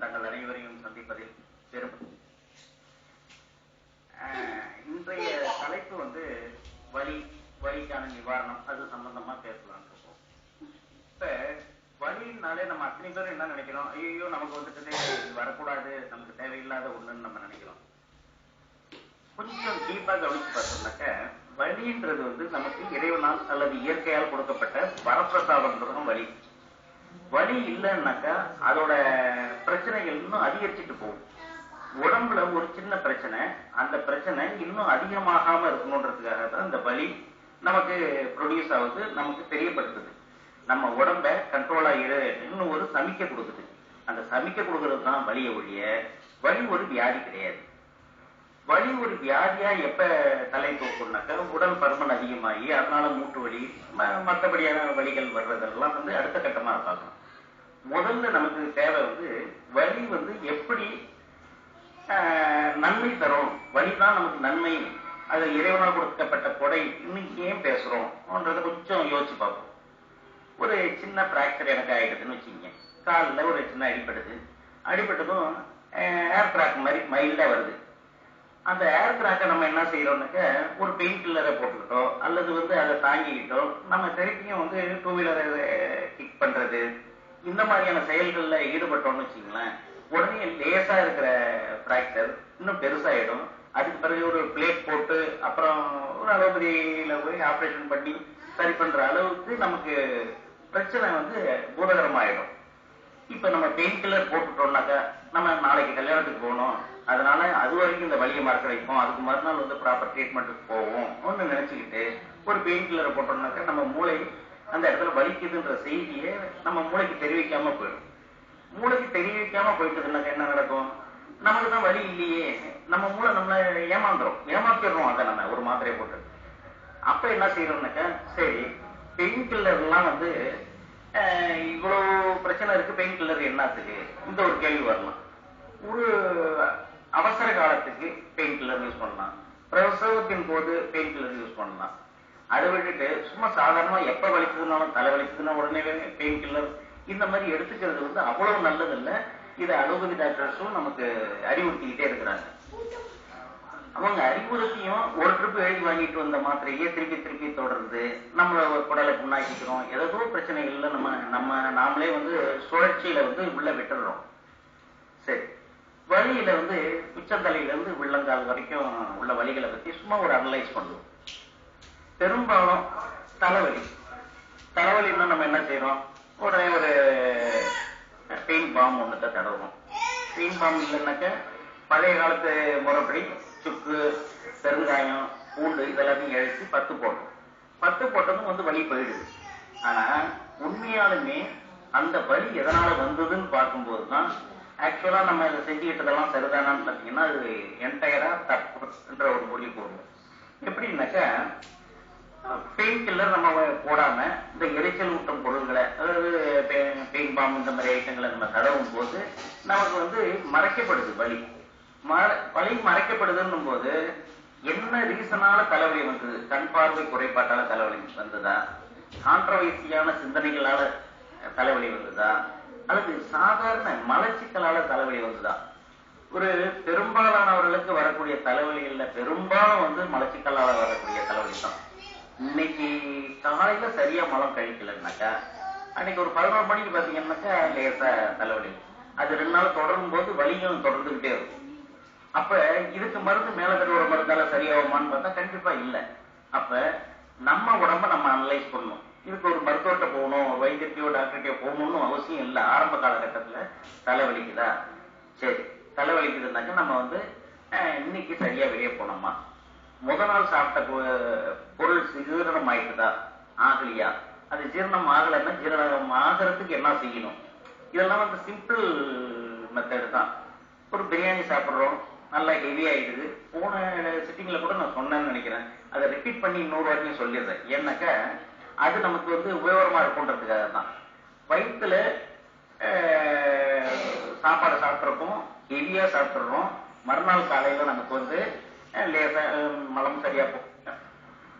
தங்கள் அனைவரையும் சந்திப்பதில் பெரும் ஆஹ், இன்றைய தலைப்பு வந்து வலி வலிக்கான நிவாரணம் அது சம்பந்தமா பேசலாம் இருக்கோம். இப்ப வலினாலே நம்ம அத்தனை பேரும் என்ன நினைக்கிறோம்? ஐயோ நமக்கு வந்துட்டு வரக்கூடாது நமக்கு தேவையில்லாத ஒண்ணுன்னு நம்ம நினைக்கிறோம். கொஞ்சம் டீப்பா கவனிச்சு பார்த்தோம்னாக்க வலின்றது வந்து நமக்கு இறைவனால் அல்லது இயற்கையால் கொடுக்கப்பட்ட வரப்பிரசாதம்ன்றதும் வலி. வலி இல்லைன்னாக்கா அதோட பிரச்சனைகள் இன்னும் அதிகரிச்சுட்டு போகும். உடம்புல ஒரு சின்ன பிரச்சனை அந்த பிரச்சனை இன்னும் அதிகமாகாம இருக்கணுன்றதுக்காக தான் இந்த வலி நமக்கு ப்ரொடியூஸ் ஆகுது நமக்கு தெரியப்படுத்துது. நம்ம உடம்ப கண்ட்ரோலா இரு இன்னும் ஒரு சமிக்கை கொடுக்குது. அந்த சமிக்கை கொடுக்கறது தான் வலிய ஒழிய வலி ஒரு வியாதி கிடையாது. வலி ஒரு வியாதியா எப்ப தலை தூக்கும்னாக்க உடல் பருமன் அதிகமாகி அதனால மூட்டு வலி ம- மத்தபடியான வலிகள் வர்றதெல்லாம் வந்து அடுத்த கட்டமா பார்க்கணும். முதல்ல நமக்கு தேவை வந்து வலி வந்து எப்படி நன்மை தரும் வலி தான் நமக்கு நன்மை அது இறைவனால் கொடுக்கப்பட்ட கொடை இன்னைக்கு ஏன் பேசுறோம்ன்றத கொஞ்சம் யோசிச்சு பார்ப்போம். ஒரு சின்ன பிராக்சர் எனக்கு ஆயிடுதுன்னு வச்சுக்கோங்க. காலில் ஒரு சின்ன அடிபடுது. அடிபட்டதும் ஏர் கிராக் மாதிரி மைல்டா வருது. அந்த ஏர் நம்ம என்ன செய்யறோம்னாக்க ஒரு பெயின் கில்லரை போட்டுக்கிட்டோ அல்லது வந்து அதை தாங்கிக்கிட்டோம். நம்ம திருப்பியும் வந்து டூ வீலரை கிக் பண்றது. இந்த மாதிரியான செயல்கள்ல ஈடுபட்டோம்னு வச்சுங்களேன் உடனே லேசா இருக்கிற பிராக்சர் இன்னும் பெருசாயிடும். அதுக்கு பிறகு ஒரு பிளேட் போட்டு அப்புறம் ஒரு அலோபதியில போய் ஆப்ரேஷன் பண்ணி சரி பண்ற அளவுக்கு நமக்கு பிரச்சனை வந்து பூதகரமாயிடும் இப்ப நம்ம பெயின் கில்லர் போட்டுட்டோம்னாக்கா நம்ம நாளைக்கு கல்யாணத்துக்கு போகணும். அதனால அது வரைக்கும் இந்த வலியை மறக்க வைப்போம். அதுக்கு மறுநாள் வந்து ப்ராப்பர் ட்ரீட்மெண்ட்டுக்கு போவோம். ஒன்று நினைச்சுக்கிட்டு ஒரு பெயின் கில்லரை போட்டோம்னாக்கா நம்ம மூளை அந்த இடத்துல வலிக்குதுன்ற செய்தியை நம்ம மூளைக்கு தெரிவிக்காம போயிடும். மூளைக்கு தெரிவிக்காம போயிட்டதுனாக்கா என்ன நடக்கும்? நமக்கு தான் வலி இல்லையே. நம்ம மூளை நம்மளை ஏமாந்துரும். ஏமாத்திடுறோம் அதை நம்ம ஒரு மாத்திரையை போட்டு. அப்ப என்ன செய்யறோம்னாக்கா சரி பெயின் கில்லர்லாம் வந்து இவ்வளவு பிரச்சனை இருக்கு பெயின் கில்லர் என்னத்துக்கு? இந்த ஒரு கேள்வி வரலாம். ஒரு கில்லர் யூஸ் பண்ணலாம். பிரசவத்தின் போது பெயின் கில்லர் யூஸ் பண்ணலாம். அதை விட்டுட்டு சும்மா சாதாரணமா எப்ப வலிக்குதுனாலும் தலை வலிக்குதுன்னா உடனே பெயின் கில்லர் இந்த மாதிரி எடுத்துக்கிறது வந்து அவ்வளவு நல்லது இல்ல இதை அலோபதி டாக்டர்ஸும் நமக்கு அறிவுறுத்திக்கிட்டே இருக்கிறாங்க. அவங்க அறிவுறுத்தியும் ஒரு ட்ரிப் எழுதி வாங்கிட்டு வந்த மாத்திரையே திருப்பி திருப்பி தொடருது. நம்ம குடலை புண்ணாக்கிக்கிறோம். ஏதோ பிரச்சனைகள்ல நம்ம நம்ம நாமளே வந்து சுழற்சியில வந்து உள்ள விட்டுடுறோம் சரி. வலியில வந்து உச்சந்தலையில இருந்து வில்லங்கால் வரைக்கும் உள்ள வலிகளை பத்தி சும்மா ஒரு அனலைஸ் பண்ணுவோம். பெரும்பாலும் தலைவலி. தலைவலின்னா நம்ம என்ன செய்யறோம் உடனே ஒரு பெயின் பாம் ஒண்ணுத்த தடவுறோம். பெயின் பாம் இல்லைன்னாக்க பழைய காலத்து முறைப்படி சுக்கு பெருங்காயம் பூண்டு இதெல்லாத்தையும் எழுச்சி பத்து போட்டோம். பத்து போட்டதும் வந்து வலி போயிடுது. ஆனா உண்மையாலுமே அந்த வலி எதனால வந்ததுன்னு பார்க்கும்போது தான் ஆக்சுவலா நம்ம இதை செஞ்சுக்கிட்டதெல்லாம் சரிதானான்னு பார்த்தீங்கன்னா அது என்டையரா தப்புன்ற ஒரு முடிவு வரும். எப்படின்னாக்கா பெயின் கில்லர் நம்ம போடாம இந்த இறைச்சல் ஊட்டும் பொருள்களை அதாவது பெயின் பாம்பு இந்த மாதிரி ஐட்டங்களை நம்ம தடவும் போது நமக்கு வந்து மறைக்கப்படுது வலி. மற- வலி மறைக்கப்படுதுன்னும் போது என்ன ரீசனால தலைவலி வந்தது? கண் பார்வை குறைபாட்டால தலைவலி வந்ததா? கான்ட்ரவர்சியான சிந்தனைகளால தலைவலி வந்ததா? அல்லது சாதாரண மலச்சிக்கலால தலைவலி வந்துதான். ஒரு பெரும்பாலானவர்களுக்கு வரக்கூடிய தலைவலிகள்ல பெரும்பாலும் வந்து மலச்சிக்கலால வரக்கூடிய தலைவலி தான். இன்னைக்கு காலையில சரியா மலம் கழிக்கலன்னாக்கா அன்னைக்கு ஒரு பதினோரு மணிக்கு பாத்தீங்கன்னாக்கா லேசா தலைவலி. அது ரெண்டு நாள் தொடரும் போது வலியும் தொடர்ந்துகிட்டே இருக்கும். அப்ப இதுக்கு மருந்து மேல தருவ மருந்தால சரியாகுமான்னு பார்த்தா கண்டிப்பா இல்ல. அப்ப நம்ம உடம்ப நம்ம அனலைஸ் பண்ணணும். இதுக்கு ஒரு மருத்துவர்கிட்ட போகணும் ஒரு வைத்தியத்தையோ டாக்டர்கிட்டயோ போகணும்னு அவசியம் இல்லை. ஆரம்ப காலகட்டத்துல தலைவலிக்குதா? சரி தலைவலிக்குதுன்னாக்க நம்ம வந்து இன்னைக்கு சரியா வெளியே போனோமா? முத நாள் சாப்பிட்ட பொருள் ஜீரணம் ஆயிட்டுதா ஆகலையா? அது ஜீரணம் ஆகலைன்னா ஜீரணம் ஆகிறதுக்கு என்ன செய்யணும்? இதெல்லாம் வந்து சிம்பிள் மெத்தடு தான். ஒரு பிரியாணி சாப்பிடுறோம் நல்லா ஹெவி ஆயிடுது. போன சிட்டிங்ல கூட நான் சொன்னேன்னு நினைக்கிறேன். அதை ரிப்பீட் பண்ணி இன்னொரு வாட்டியும் சொல்லிடுறேன். ஏன்னாக்கா அது நமக்கு வந்து உபயோகமா இருக்குன்றதுக்காக தான் வயிற்றுல சாப்பாடு சாப்பிட்றப்போம் ஹெவியா சாப்பிட்றோம் மறுநாள் காலையில நமக்கு வந்து லேசா மலம் சரியா போகும்